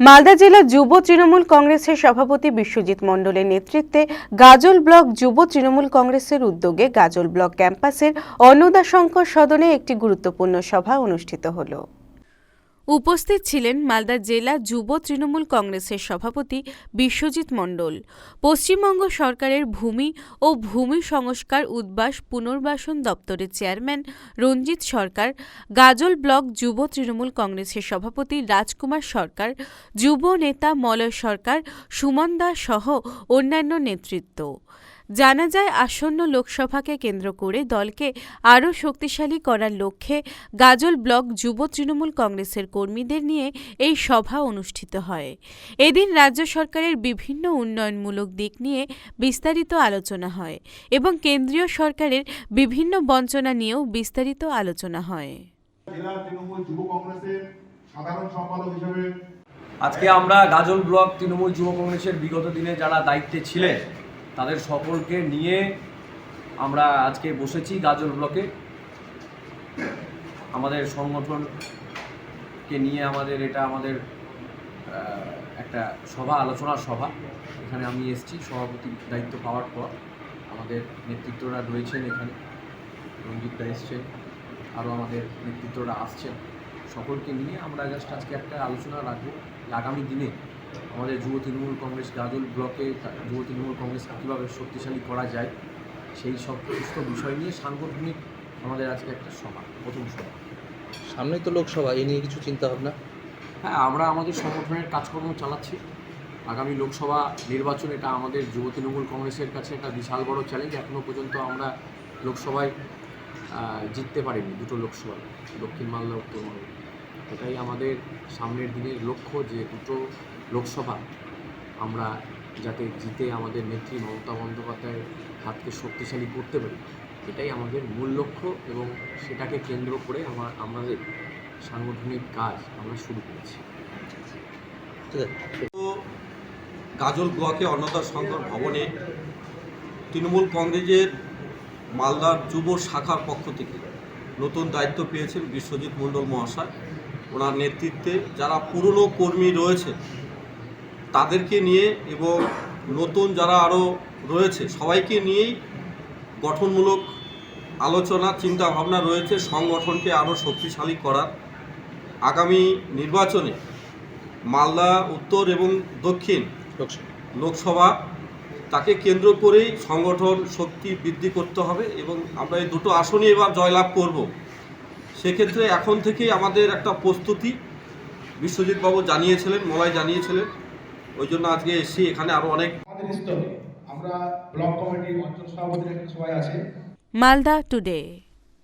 মালদা জেলা যুব তৃণমূল কংগ্রেসের সভাপতি বিশ্বজিৎ মণ্ডলের নেতৃত্বে গাজল ব্লক যুব তৃণমূল কংগ্রেসের উদ্যোগে গাজল ব্লক ক্যাম্পাসের অন্নদাশঙ্কর সদনে একটি গুরুত্বপূর্ণ সভা অনুষ্ঠিত হলো। উপস্থিত ছিলেন মালদা জেলা যুব তৃণমূল কংগ্রেসের সভাপতি বিশ্বজিৎ মণ্ডল। পশ্চিমবঙ্গ সরকারের ভূমি ও ভূমি সংস্কার উদ্বাস পুনর্বাসন দপ্তরের চেয়ারম্যান রঞ্জিত সরকার, গাজল ব্লক যুব তৃণমূল কংগ্রেসের সভাপতি রাজকুমার সরকার, যুব নেতা মলয় সরকার, সুমন দাস সহ অন্যান্য নেতৃত্ব। জানা যায় আসন্ন লোকসভাকে কেন্দ্র করে দলকে আরও শক্তিশালী করার লক্ষ্যে গাজল ব্লক যুব তৃণমূল কংগ্রেসের কর্মীদের নিয়ে এই সভা অনুষ্ঠিত হয়। এদিন রাজ্য সরকারের বিভিন্ন উন্নয়নমূলক দিক নিয়ে বিস্তারিত আলোচনা হয় এবং কেন্দ্রীয় সরকারের বিভিন্ন বঞ্চনা নিয়েও বিস্তারিত আলোচনা হয়। জেলা তৃণমূল যুব কংগ্রেসের সাধারণ সম্পাদক হিসেবে আজকে আমরা গাজল ব্লক তৃণমূল যুব কংগ্রেসের বিগত দিনে যারা দায়িত্বে ছিলেন তাদের সকলকে নিয়ে আমরা আজকে বসেছি গাজল ব্লকে। আমাদের সংগঠনকে নিয়ে আমাদের এটা আমাদের একটা সভা, আলোচনার সভা। এখানে আমি এসেছি, সভাপতির দায়িত্ব পাওয়ার পর আমাদের নেতৃত্বরা রয়েছেন এখানে। রঞ্জিতদা এসছেন, আরও আমাদের নেতৃত্বরা আসছেন। সকলকে নিয়ে আমরা জাস্ট আজকে একটা আলোচনা রাখব। আগামী দিনে আমাদের যুব তৃণমূল কংগ্রেস গাজল ব্লকে যুব তৃণমূল কংগ্রেসকে কীভাবে শক্তিশালী করা যায় সেই সব সমস্ত বিষয় নিয়ে সাংগঠনিক আমাদের আজকে একটা সভা প্রথম সভা। সামনেই তো লোকসভা এই নিয়ে কিছু চিন্তা ভাবনা? হ্যাঁ আমরা আমাদের সংগঠনের কাজকর্ম চালাচ্ছি। আগামী লোকসভা নির্বাচন এটা আমাদের যুব তৃণমূল কংগ্রেসের কাছে একটা বিশাল বড় চ্যালেঞ্জ এখনও পর্যন্ত আমরা লোকসভায় জিততে পারিনি দুটো লোকসভায় দক্ষিণ মালদা উত্তর মালদা এটাই আমাদের সামনের দিনের লক্ষ্য যে দুটো লোকসভা আমরা যাতে জিতে আমাদের নেত্রী মমতা বন্দ্যোপাধ্যায়ের হাতকে শক্তিশালী করতে পারি, এটাই আমাদের মূল লক্ষ্য এবং সেটাকে কেন্দ্র করে আমার, আমাদের সাংগঠনিক কাজ আমরা শুরু করেছি। গাজল ব্লকে অন্নদা শঙ্কর ভবনে তৃণমূল কংগ্রেসের মালদার যুব শাখার পক্ষ থেকে নতুন দায়িত্ব পেয়েছেন বিশ্বজিৎ মণ্ডল মহাশয়। ওনার নেতৃত্বে যারা পুরনো কর্মী রয়েছে তাদেরকে নিয়ে এবং নতুন যারা আরও রয়েছে সবাইকে নিয়েই গঠনমূলক আলোচনা চিন্তা ভাবনা রয়েছে সংগঠনকে আরও শক্তিশালী করার। আগামী নির্বাচনে মালদা উত্তর এবং দক্ষিণ লোকসভা তাকে কেন্দ্র করেই সংগঠন শক্তি বৃদ্ধি করতে হবে এবং আমরা এই দুটো আসনই এবার জয়লাভ করব। সেক্ষেত্রে এখন থেকেই আমাদের একটা প্রস্তুতি। বিশ্বজিৎ বাবু জানিয়েছিলেন মলাই জানিয়েছিলেন। ওই জন্য আজকে এসেছি এখানে আরও অনেক আমরা ব্লক কমিটি অঞ্চল সভাপতির সবাই আছে। মালদা টুডে।